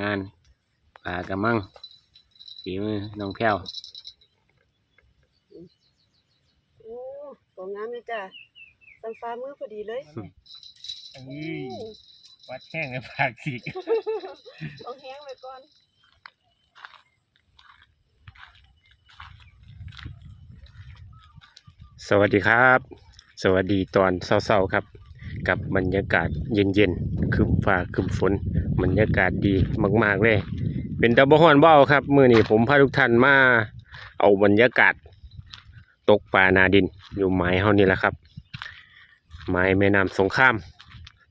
งานปลากระมังฝีมือน้องแพ้วโอ้ตัวงามเลยจ้ะสันฟ้ามือพอดีเลยอุ้ยวัดแห้งกับปากสีกต้องแห้งไว้ก่อนสวัสดีครับ สวัสดีตอนเช้าๆครับ กับบรรยากาศเย็นๆคึมฟ้าคึมฝน บรรยากาศดีมาก ๆ เลย เป็นตะบะฮอนเบ้าครับมือนี้ผมพาทุกท่านมาเอาบรรยากาศ ตกปลานาดินอยู่หมายเฮานี่แหละครับหมายแม่น้ำสงคราม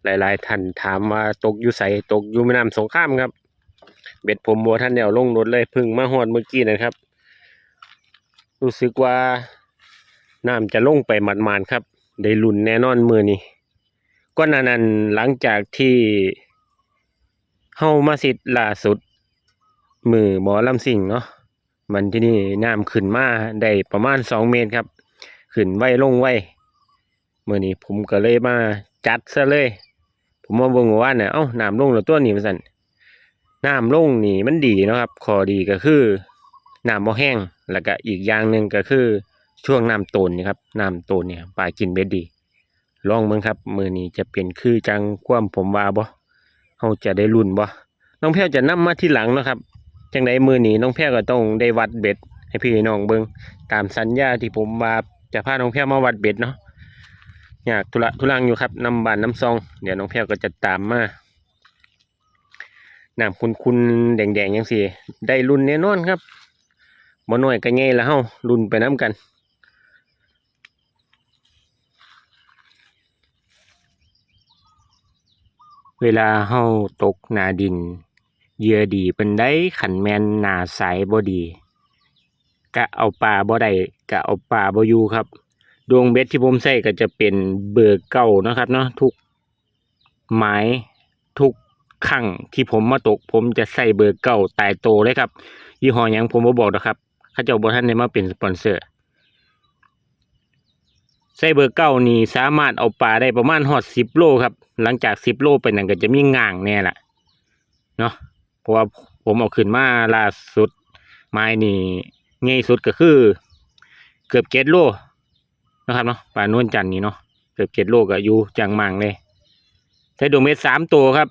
หลายๆท่านถามว่าตกอยู่ไสตกอยู่แม่น้ำสงครามครับ เบ็ดผมบัวท่านเดียวลงรถเลยพึ่งมาฮอดเมื่อกี้นะครับ รู้สึกว่าน้ำจะลงไปหมันๆครับ ได้ลุ้นแน่นอนมือนี้ ก็นานั้นหลังจากที่เฮามาสิทธิ์ล่าสุด มือหมอลำสิงเนาะมันที่นี่น้ำขึ้นมาได้ประมาณสองเมตรครับ ขึ้นไวลงไวมือนี้ผมก็เลยมาจัดซะเลย ผมมาเบิ่งว่าเนี่ยเอ้าน้ำลงแล้วตัวนี้มันสั่นน้ำลงนี่มันดีนะครับข้อดีก็คือน้ำบ่แห้งแล้วก็อีกอย่างหนึ่งก็คือช่วงน้ำโตนนี่ครับน้ำโตนเนี่ยปลากินเบ็ดดี ลองเบิ่งครับ มือนี้จะเป็นคือจังความผมว่าบ่เฮาจะได้ลุ้นบ่น้องแพ้วจะนำมาที่หลังเนาะครับจังใดมือนี้น้องแพ้วก็ต้องได้วัดเบ็ด ให้พี่น้องเบิ่งตามสัญญาที่ผมว่าจะพาน้องแพ้วมาวัดเบ็ดเนาะอยากธุระทุลังอยู่ครับน้ำบานน้ำซอง เดี๋ยวน้องแพ้วก็จะตามมาน้ำคุณๆแดงๆจังซี่ได้รุ่นแน่นอนครับบ่น้อยก็ใหญ่ละเฮารุ่นไปน้กัน เวลาเฮาตกหน้าดิน เหยื่อดีเป็นได้ขันแมนหน้าใสบ่ดี กะเอาปลาบ่ได้กะเอาปลาบ่อยู่ครับ ดวงเบ็ดที่ผมใส่ก็จะเป็นเบอร์เก่านะครับเนาะทุกหมายทุกครั้งที่ผมมาตก ผมจะใส่เบอร์เก่าตายโตเลยครับ ยี่ห้อหยังผมบ่บอกนะครับเขาเจ้าบ่ทันได้มาเป็นสปอนเซอร์ ใส่เบอร์เก้านี่สามารถเอาปลาได้ประมาณฮอดสิบโลครับ หลังจากสิบโลไปนั่นก็จะมีง่างแน่แหละเนาะเพราะว่าผมเอาขึ้นมาล่าสุด ไม้นี่ง่ายสุดก็คือ เกือบเจ็ดโลนะครับเนาะปลานวลจันนี่เนาะเกือบเจ็ดโลก็อยู่จังมังเลยใช้ดวงเม็ดสามตัวครับ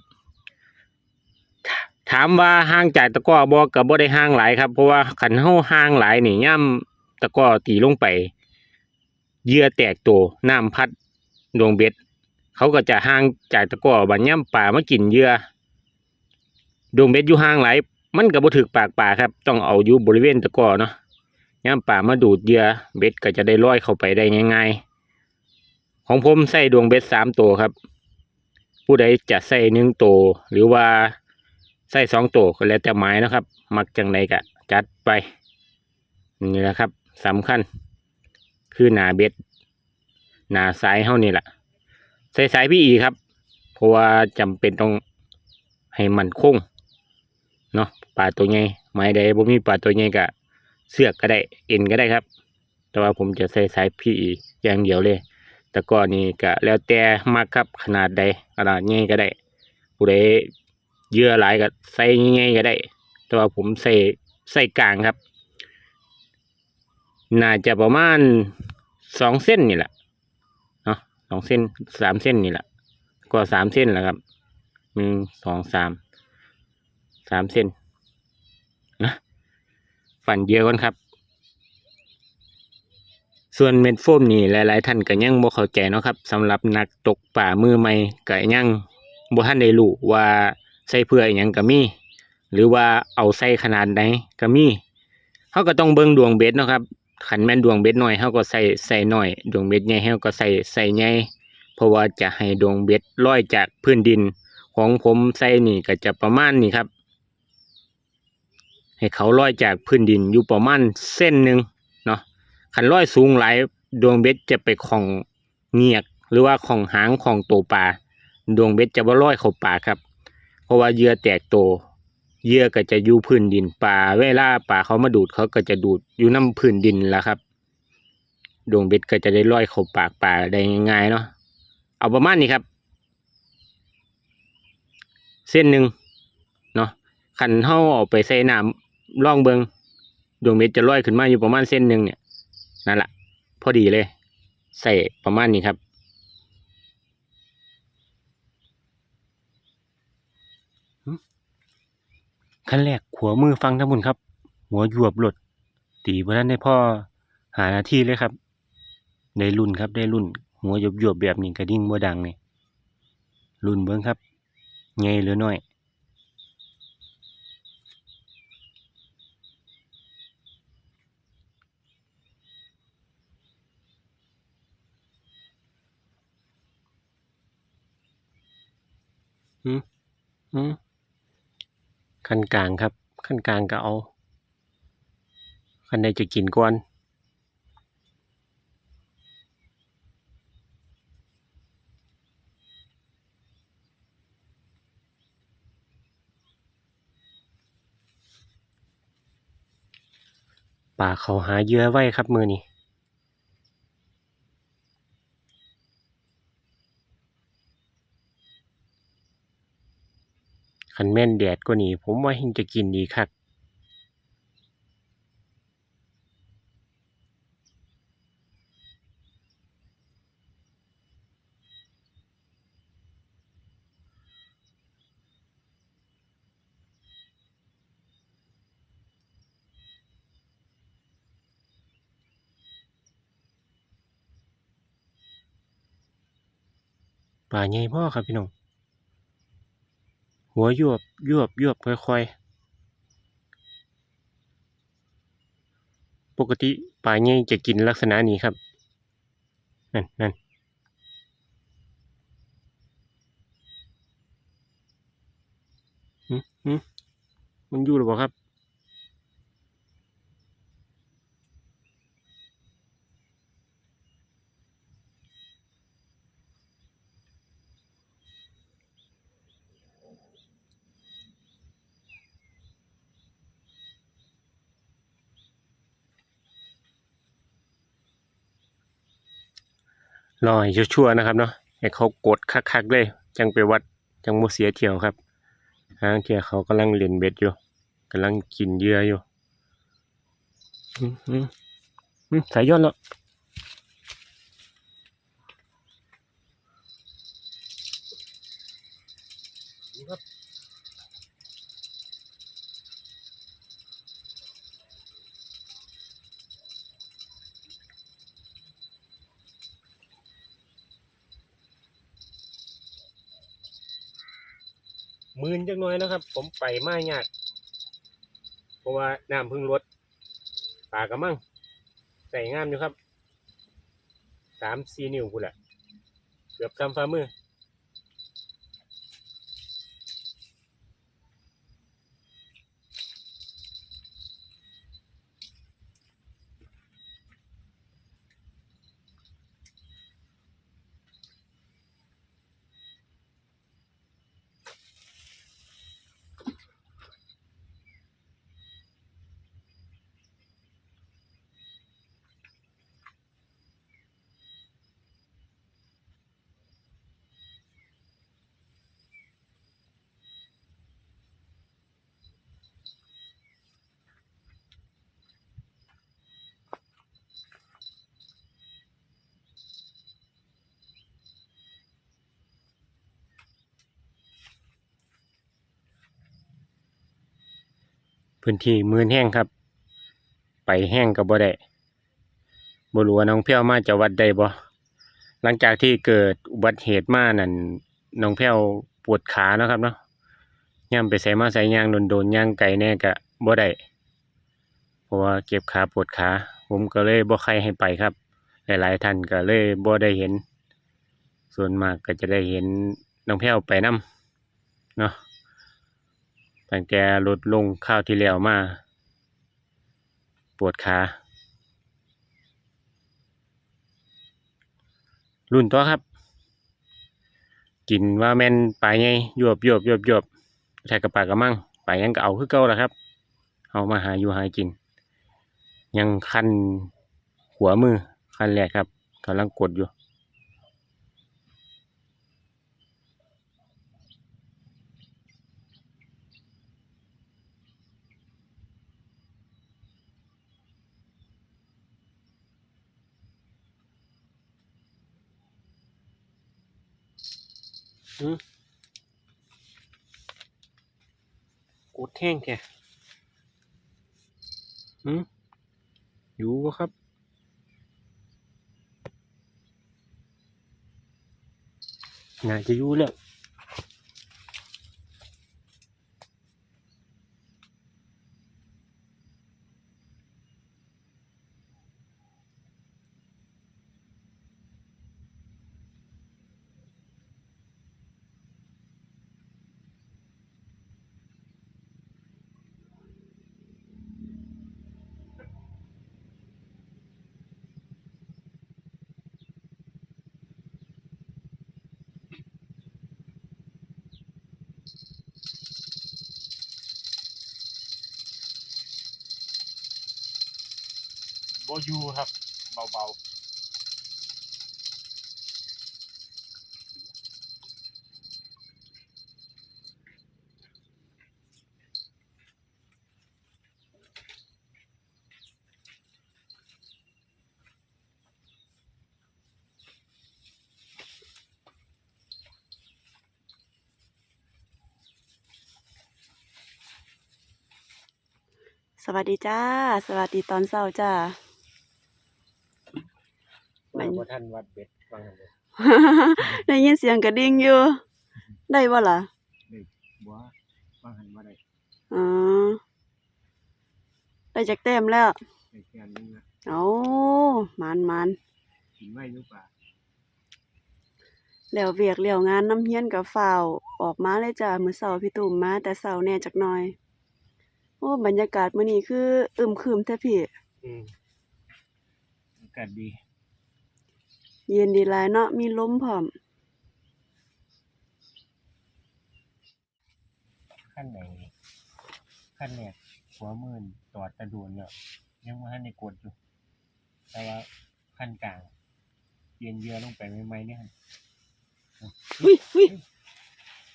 ถามว่าห่างจากตะก้อบ่กับบ่ได้ห่างหลายครับ เพราะว่าขันเฮาห่างหลายนี่ย่ำตะก้อตีลงไป เหยื่อแตกตัวน้ำพัดดวงเบ็ด เขาก็จะห่างจากตะก้อบัดย่ำป่ามากินเหยื่อดวงเบ็ดอยู่ห่างหลายมันก็บ่ถึกปากป่าครับ ต้องเอาอยู่บริเวณตะก้อเนาะย่ำป่ามาดูดเหยื่อเบ็ดก็จะได้ลอยเข้าไปได้ง่ายๆ ของผมใส่ดวงเบ็ดสามตัวครับ ผู้ใดจะใส่หนึ่งตัวหรือว่าใส่สองตัวก็แล้วแต่หมายนะครับ มักจังใดก็จัดไปนี่แหละครับสำคัญ คือหนาเบ็ดหนาสายเฮานี่แหละใส่สายพี่อีครับ เพราะว่าจำเป็นต้องให้มันคงเนาะปลาตัวใหญ่ไม้ใดบ่มีปลาตัวใหญ่ก็เสือกก็ได้เอ็นก็ได้ครับ แต่ว่าผมจะใส่สายพี่อีอย่างเดียวเลยแต่ก่อนนี้ก็แล้วแต่มักครับขนาดใดขนาดใหญ่ก็ได้ผู้ใดเยื่อหลายก็ใส่ใหญ่ๆก็ได้ แต่ว่าผมใส่ใส่กลางครับ น่าจะประมาณ สองเส้นนี่แหละเนาะสองเส้นสามเส้นนี่แหละก็สามเส้นแหละครับหนึ่งสองสามสามเส้นนะฝันเยอะก่อนครับ ส่วนเม็ดโฟมนี่หลาย ๆ ท่านก็ยังบ่เข้าใจเนาะครับสำหรับนักตกป่ามือใหม่ก็ยังบ่ทันได้รู้ว่าใส่เพื่ออหยังก็มีหรือว่าเอาใส่ขนาดใดก็มีเขาก็ต้องเบิ่งดวงเบ็ดเนาะครับ ขันแม่นดวงเบ็ดหน่อยเฮาก็ใส่ใส่หน่อย ดวงเบ็ดใหญ่เฮาก็ใส่ใส่ใหญ่เพราะว่าจะให้ดวงเบ็ดลอยจากพื้นดิน ของผมใส่นี่ก็จะประมาณนี้ครับ ให้เขาลอยจากพื้นดินอยู่ประมาณเส้นหนึ่งเนาะขันลอยสูงหลายดวงเบ็ดจะไปของเงียกหรือว่าของหางของตัวปลาดวงเบ็ดจะบ่ลอยเข้าปากครับ เพราะว่าเหยื่อแตกโตว เหยื่อก็จะอยู่พื้นดินปลาเวลาปลาเขามาดูดเขาก็จะดูดอยู่น้ำพื้นดินแล้วครับดวงเบ็ดก็จะได้ลอยเข้าปากปลาได้ง่ายๆเนาะเอาประมาณนี้ครับ เส้นหนึ่งคันเฮาเอาไปใส่น้ำล่องเบิงดวงเม็ดจะลอยขึ้นมาอยู่ประมาณเส้นหนึ่งเนี่ยนั่นแหละพอดีเลย ใส่ประมาณนี้ครับ ขั้นแรกหัวมือฟังทั้งหมดครับ หัวหยวบหลด ตีเพระนั้นได้พ่อหาหน้าที่เลยครับ ได้รุ่นครับได้รุ่น หัวหยวบหยวบแบบนี้กระดิ่งบ่ดังนี่รุ่นเบิ้งครับใหญ่หรือน้อยอืมอืม ขั้นกลางครับ ขั้นกลางก็เอาขั้นใดจะกินก่อนป่าเขาหาเหยื่อไว้ครับมือนี้คัน แม่นแดดกว่านี้ ผมว่าเฮงจะกินดีคักป่าใหญ่พ่อครับพี่น้อง หัวยวบยวบยวบค่อยๆ ปกติปลาใหญ่จะกินลักษณะนี้ครับ นั่นนั่นหืมหืมมันอยู่หรือเปล่าครับ รอให้ชั่วๆนะครับเนาะให้เขากดคักๆเลย จังไปวัดจังโมเสียเที่ยวครับทางเที่ยวเขากำลังเล่นเบ็ดอยู่กำลังกินเหยื่ออยู่อืมอืมอืมสายย้อนแล้ว มื่นจังน้อยนะครับ ผมไปมายากเพราะว่าน้ำพึ่งลดปลากระมังใส่งามอยู่ครับสามสี่นิ้วกูนแหละเกือบทำฝ่ามือ พื้นที่มืนแห้งครับ ไปแห้งกับบ่ได้บ่รู้ว่าน้องเพี้ยวมาจะวัดได้บ่หลังจากที่เกิดอุบัติเหตุมานั่นน้องเพี้ยวปวดขาเนาะครับเนาะย่ำไปใส่มาใส่ยางโดนๆย่างไก่แน่ก็บ่ได้เพราะว่าเจ็บขาปวดขา ผมก็เลยบ่ใครให้ไปครับ หลายๆท่านก็เลยบ่ได้เห็น ส่วนมากก็จะได้เห็นน้องแพ้วไปนํเนาะ ตั้งแต่ลดลงข้าวที่แล้วมา ปวดขา รุ่นตัวครับ กินว่าแม่นปลาไงยวบยวบยวบยบใช้กระปากกระมังปลายังก็เอาคือเก่าแหละครับ เอามาหาอยู่หากิน ยังคันหัวมือคันแรกครับกำลังกดอยู่ กดแห้งแค่หืมอยู่บ่ครับ น่าจะอยู่แล้ว อยู่ครับ เบาๆสวัสดีจ้า สวัสดีตอนเช้าจ้า ว่าบ่ทันวัดเบ็ดว่างั้นเลยได้ยินเสียงกระดิ่งอยู่ ได้บ่ล่ะบ่ว่าหันบ่ได้อ๋อได้จากแต้มแล้วได้แค่นึงนะเอามานมานกินไว้อยู่ป่าแล้วเวียกแล้วงานน้ำเฮียนกับฝ้าวออกมาเลยจ้ามื้อเช้าพี่ตุ่มมาแต่เช้าแน่จักหน่อย โอ้บรรยากาศมื้อนี้คืออึมครึมแท้พี่อืมอากาศดี เย็นดีหลายเนาะมีลมพร้อมขั้นไหนขั้นแรกหัวหมื่นตอดตะโดนแล้วยังบ่ทันได้กดอยู่ แต่ว่าขั้นกลางเย็นเยือลงไปใหม่ๆเนี่ยอุ้ยอุ้ย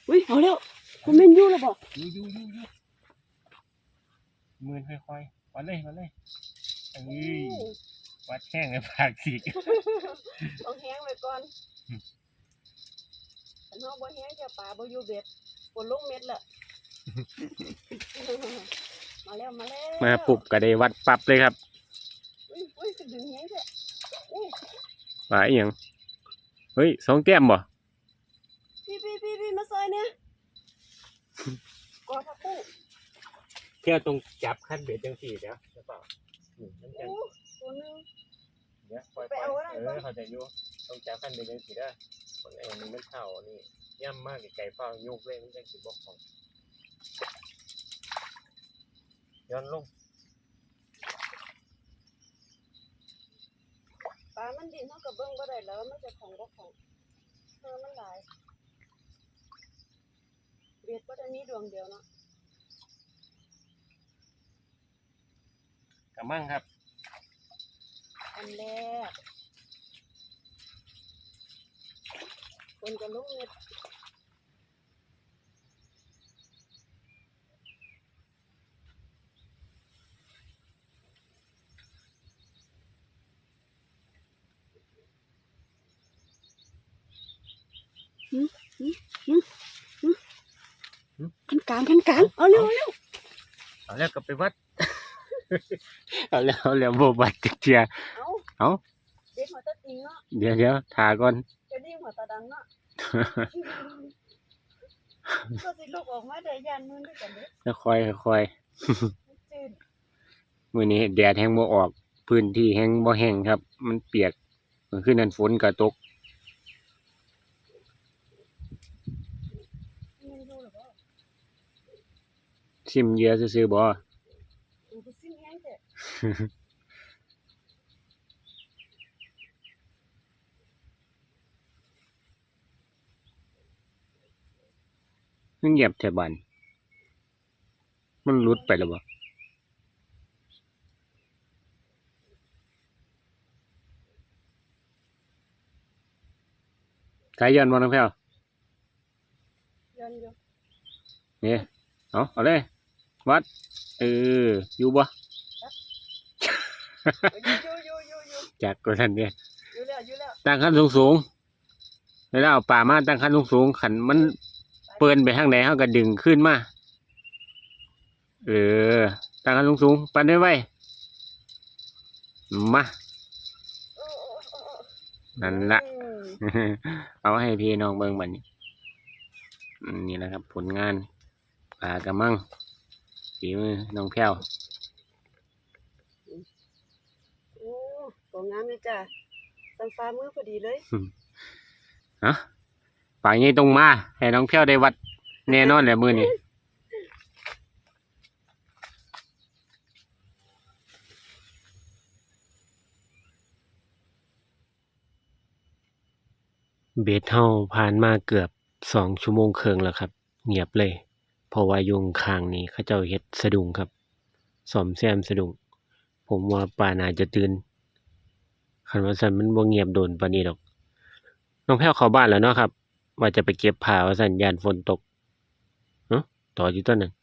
อุ้ยเอาแล้วมันแม่นอยู่แล้วบ่อยู่อยู่อยู่อยู่มือค่อยๆวัดเลยวัดเลยเอ้ย วัดแข้งเลยปากสีกต้องแห้งไว้ก่อนคันเฮาบ่แห้งจะปลาบ่อยู่เบ็ดบ่ลงเม็ดละมาแล้วมาแล้วมาปุบก็ได้วัดปรับเลยครับอุ้ยอุ้ยสิดึงแห้งแท้อุ้ยว่าอีหยังเฮ้ยสองแต้มบ่พี่พี่พี่พี่มาซอยเนี่ยกอทับปูเที่ยวตรงจับขั้นเบ็ดจังสี่เดี๋ยวจะเปล่าอืมมันจะโอ้ ตัวหนึง เดี๋ยวปล่อยไปๆเอาอะไรเอก่อนอเขาใจะอยู่ต้องจับขั้นเบ็ดจังสี่เด้อคนไอ้นี่มันเข่านี่ย่ำมากไก่เฝ้าโยกเล่นมันจังสิบอกของย้อนลงปลามันดินเท่ากับเบิ้งบ่ได้แล้วมันจะของบ่ของเออมันหลายเบ็ดบ่ได้มีดวงเดียวเนาะกระมังครับ อันแรกคนจะลงเม็ดหืมหืมหืมหืมขันกลางขันกลางเอาเร็วเอาเร็วเอาแล้วก็ไปวัด เอาแล้วเอาแล้วโบวัดจักเจีย เอา เอาเด็กหัวตะติงเนาะเดี๋ยวเดี๋ยวทาก่อนจะดิ้งหัวตาดังเนาะก็สิลูกออกมาได้ยานมือด้วยกันเด้แล้วค่อยค่อยจืดมื้อนี้แดดแห้งบ่ออก พื้นที่แห้งบ่แห้งครับ มันเปียกเมื่อคืนนั้นฝนก็ตกมันอยู่หรือเปล่าซิมเหยื่อซื่อๆบ่ ดูไปซิ้ นแห้งเถอะมันเงียบแถวบ้านมันหลุดไปแล้วบ่สายย้อนบ่น้องแพ้วย้อนอยู่นี่เอาเอาเลย วัด เออ อยู่บ่อยู่อยู่อยู่อยู่อยู่จักก็ท่านเนี่ยอยู่แล้วอยู่แล้วตั้งขั้นสูงสูงๆเวลาเอาปลามาตั้งคันสูงๆขันมัน เปิ้นไปทางใดเฮาก็ดึงขึ้นมา เออตั้งคันสูงๆปันได้ไว้มา นั่นละ เอาให้พี่น้องเบิ่งบัดนี้อืมนี่แหละครับ ผลงานปลากระมังฝีมือน้องแพ้วโอ้ตัวงามเลยจ้ะสันฟ้ามือพอดีเลยฮะ ปลาใหญ่ตรงมาให้น้องแพ้วได้วัดแน่นอนแหละมือนี้เบสเฮาผ่านมาเกือบสองชั่วโมงครึ่งแล้วครับ เงียบเลย เพราะว่ายุงข้างนี้เขาเจ้าเฮ็ดสะดุ้งครับซ่อมแซมสะดุ้งผมว่าป่าน่าจะตื่นคันว่าซั่นมันบ่เงียบโดนปานนี้ดอก น้องแพ้วเข้าบ้านแล้วเนาะครับ ว่าจะไปเก็บผ้าว่าซั่นยานฝนตกเนาะต่ออยู่ต้นนั้น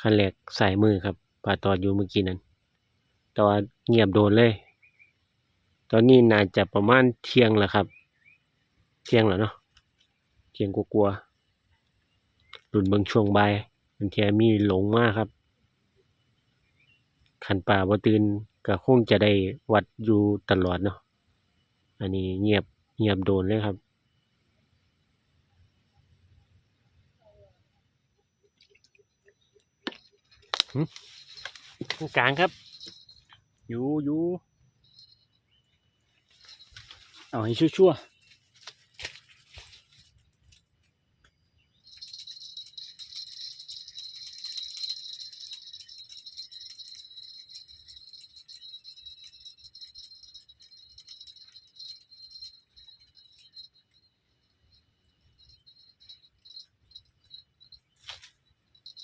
คันแรกสายมือครับป่าต่ออยู่เมื่อกี้นั้น แต่ว่าเงียบโดนเลย ตอนนี้น่าจะประมาณเที่ยงแล้วครับ เที่ยงแล้วเนาะ เที่ยงกลัวๆรุ่นเบิงช่วงบ่ายมันเที่ยมีหลงมากครับคันป่าบ่ตื่นก็คงจะได้วัดอยู่ตลอดเนาะ อันนี้เงียบ เงียบโดนเลยครับหึตรงกลางครับ อยู่อยู่เอาให้ชั่วๆ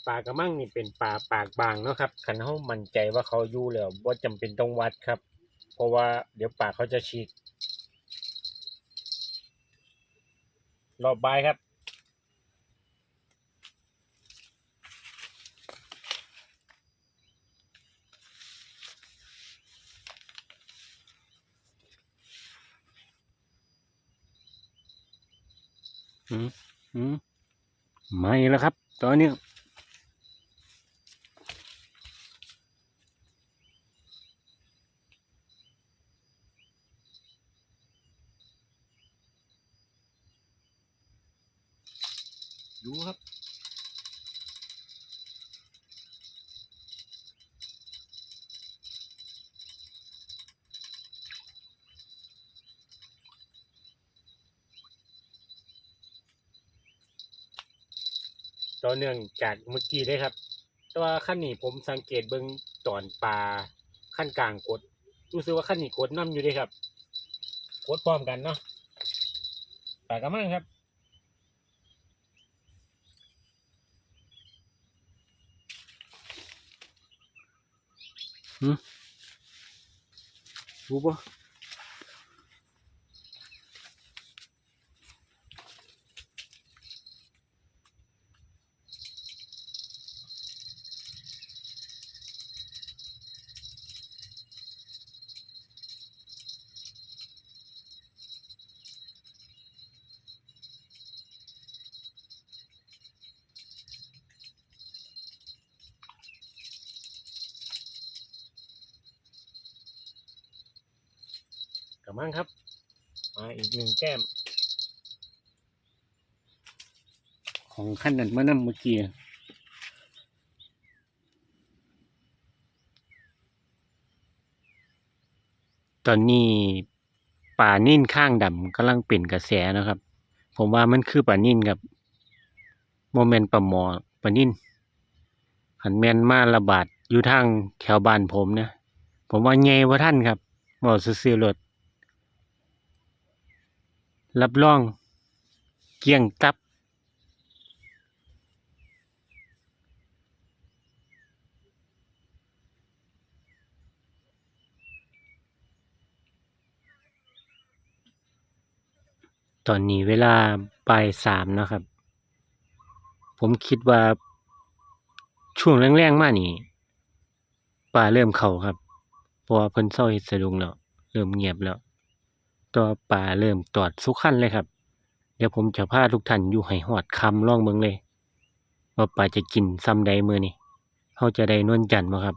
ปลากระมังนี่เป็นปลาปากบางเนาะครับคันเฮามั่นใจว่าเขาอยู่แล้วบ่จำเป็นต้องวัดครับ เพราะว่าเดี๋ยวปากเขาจะฉีกรอบบายครับ อืมอืมไม่แล้วครับ ตอนนี้ ต่อเนื่องจากเมื่อกี้ได้ครับ แต่ว่าขั้นนี้ผมสังเกตเบิ่งตอนปลาขั้นกลางกด รู้สึกว่าขั้นนี้กดน้ำอยู่เด้ครับกดพร้อมกันเนาะปลากระมังครับรู้ปะ มังครับ มาอีกหนึ่งแก้ม ของขั้นนั้นเมื่อนำเมื่อกี้ตอนนี้ป่านิ่นข้างดำกำลังเป็นกระแสนะครับ ผมว่ามันคือป่านิ่นครับโมเมนต์ปลาหมอป่านิ่นขันแมนมาระบาดอยู่ทางแถวบ้านผมนะ ผมว่าไงว่าท่านครับหมอซื้อรถ รับรอง เกลี้ยงตับ ตอนนี้เวลาบ่ายสามนะครับ ผมคิดว่า ช่วงแรงๆมานี่ป่าเริ่มเข้าครับ เพราะว่าเพิ่นเซาเฮ็ดสะดุงแล้ว เริ่มเงียบแล้ว ต่อปลาเริ่มตอดสุกคันเลยครับ เดี๋ยวผมจะพาทุกท่านอยู่ให้หอดคำล่องเบิงเลย ว่าปลาจะกินซ้ำใดมือนี่เขาจะได้นวลจันทร์บ่ครับ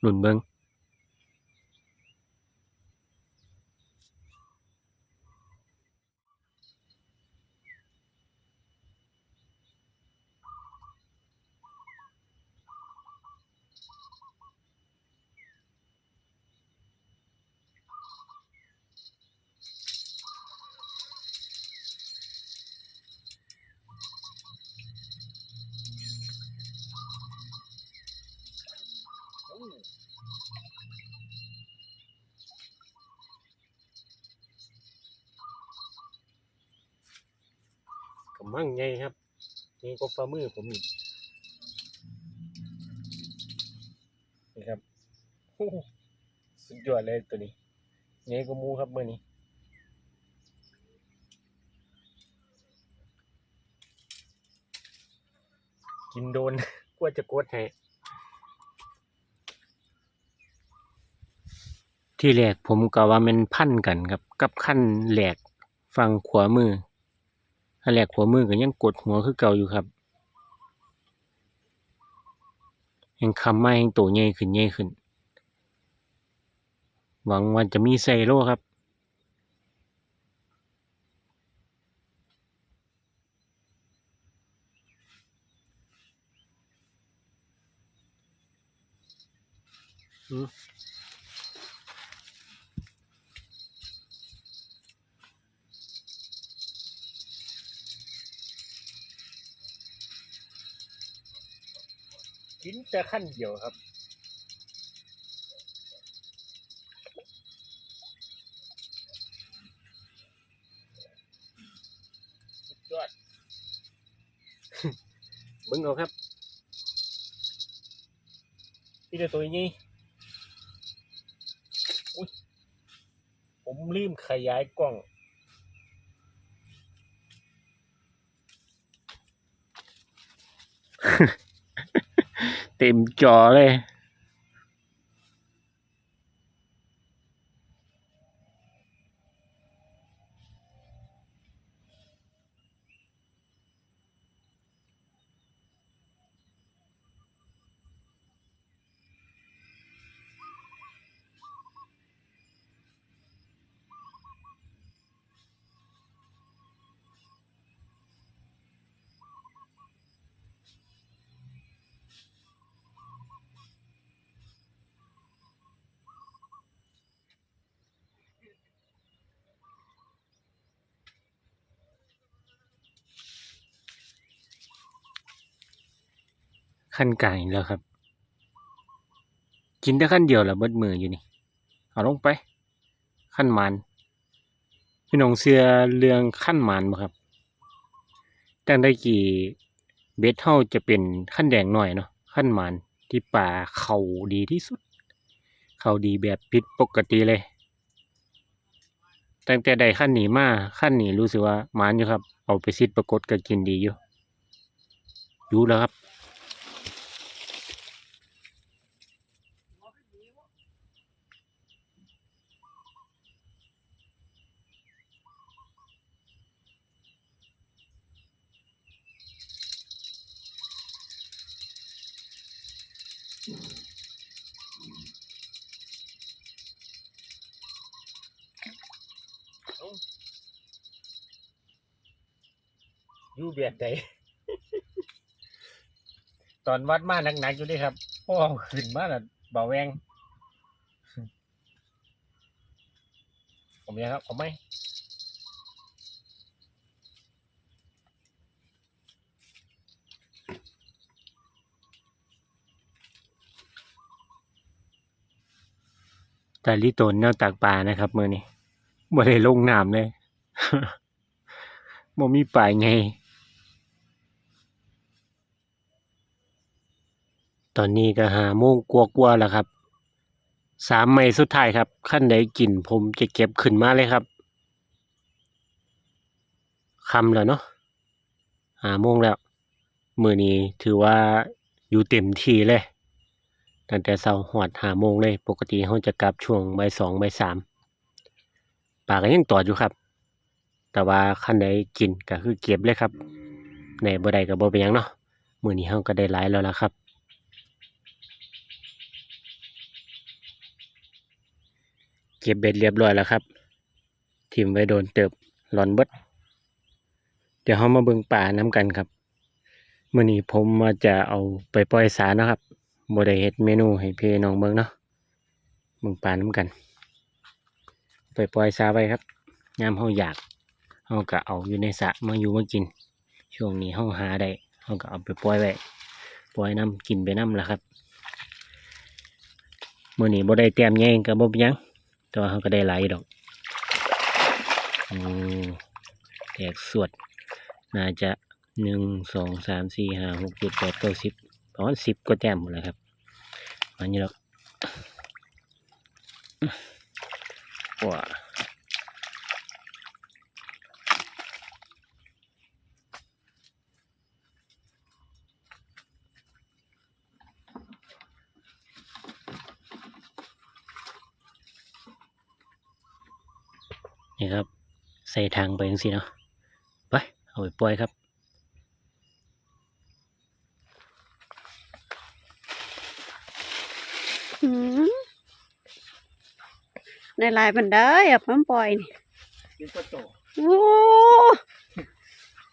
หลุนเบิง มั่งไงครับนี่ก็ฝ่ามือผมนี่นี่ครับสุดยอดเลยตัวนี้ไงก็มูครับเมื่อนี้กินโดนกว่าจะกดให้ที่แรกผมก็ว่ามันพันกันครับ กับขั้นแหลกฟังขวามือ แหลกขวมือก็ยังกดหัวคือเก่าอยู่ครับยังคำมายังโตใหญ่ขึ้นใหญ่ขึ้น หวังว่าจะมีไซโร่ครับ อืม แต่ขั้นเดียวครับ สุดยอดเบิ่งเอาครับพี่เดี๋ยวตัวนี้อุ๊ยผมลืมขยายกล้อง เต็มจอเลย ขั้นกลางอีกแล้วครับ กินได้ขั้นเดียวแล้วเบิดมืออยู่นี่ เอาลงไป ขั้นมันพี่น้องเสือเรื่องขั้นมันบ่ครับตั้งได้กี่เบ็ดเฮาจะเป็นขั้นแดงหน่อยเนาะขั้นมันที่ป่าเขาดีที่สุด เขาดีแบบผิดปกติเลยตั้งแต่ได้ขั้นหนีมาขั้นหนีรู้สึกว่ามันอยู่ครับ เอาไปซิดปรากฏก็กินดีอยู่ อยู่แล้วครับ ใดตอนวัดมาหนักๆอยู่ด้วยครับพ่อขึ้นมาแล้วเบาแวงผมยังครับผมไม่แต่ลิโตนแนวตากปลานะครับมือนี้บ่ได้ลงน้ำเลยบ่มีปลายไง ตอนนี้ก็หาโมงกว่าๆแล้วครับ สามไม้สุดท้ายครับ ขั้นใดกินผมจะเก็บขึ้นมาเลยครับคำแล้วเนาะหาโมงแล้ว มือนี้ถือว่าอยู่เต็มที่เลย ตั้งแต่เช้าหอดหาโมงเลย ปกติเขาจะกลับช่วงใบสองใบสามปาก็ยังต่ออยู่ครับ แต่ว่าคันใดกินก็คือเก็บเลยครับ ในบ่ได้ก็บ่เป็นยังเนาะมือนี้เฮาก็ได้หลายแล้วล่ะครับ เก็บเบ็ดเรียบร้อยแล้วครับทิมไว้โดนเติบหลอนเบิดเดี๋ยวเรามาเบิ่งป่าน้ำกันครับเมื้อนี้ผมมาจะเอาไปปล่อยสาเนะครับบ่ได้เฮ็ดเมนูให้พี่น้องเบิ่งเนาะเบิ่งป่าน้ำกัน ไปปล่อยสาไว้ครับยามเฮาอยากเฮาก็เอาอยู่ในสระมาอยู่มากิน ช่วงนี้เฮาหาได้เฮาก็เอาไปปล่อยไว้ปล่อยน้ำกินไปน้ำละครับเมื้อนี้บ่ได้แต้มใหญ่ก็บ่เป็นหยัง แต่ว่าเขาก็ได้หลายดอกโอ้แตกสวด น่าจะหนึ่งสองสามสี่ห้าหกเจ็ดแปดเก้าสิบประมาณสิบก็แต้มหมดแล้วครับมันนี้ดอกว้า นี่ครับ ใส่ทางไปยังสิเนาะไปเอาไปปล่อยครับหืมได้หลายบันไดอะมันปล่อยนี่กินปลาโตโอ้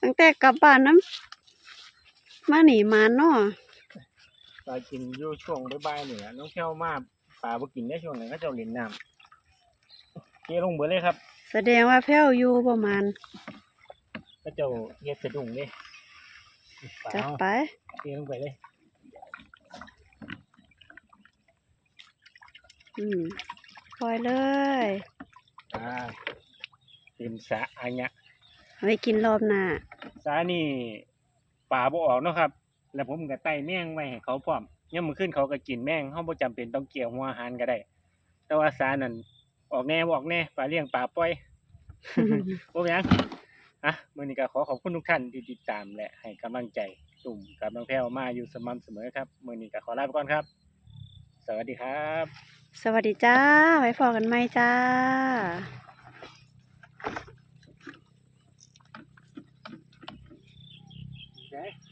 ตั้งแต่กลับบ้านน้ำมาหนีมาเนาะปลากินอยู่ช่วงบ่ายๆนี่แหละน้องเที่ยวมาปลาบ่กินได้ช่วงนั้นก็เจ้าเล่นน้ำเกลงเบิดเลยครับ แสดงว่าแพ้วอยู่ประมาณก็เจ้าเฮ็ดสะดุ้งเด้ปลาจัดเอาไปเกลงไปเลยอืมปล่อยเลยอ่าเต็มสระอันเนี้ยเอาไว้กินรอบหน้าสานี่ป่าบ่ออกเนาะครับ แล้วผมก็ไต่แมงไว้ให้เขาพร้อมยามมื้อคืนเขาก็กินแมงเฮาบ่จำเป็นต้องเกี่ยวหัวอาหารก็ได้ แต่ว่าสานั่น ออกแน่บ่ออกแน่ปลาเลี้ยงปลาปล่อยบ่เป็นหยังอะมื้อนี้ก็ขอขอบคุณทุกท่านที่ติดตามและให้กำลังใจตุ่มกับน้องแพรวมาอยู่สม่ำเสมอครับมื้อนี้ก็ขอลาไปก่อนครับ สวัสดีครับ สวัสดีจ้า ไว้พอกันไหมจ้า Okay.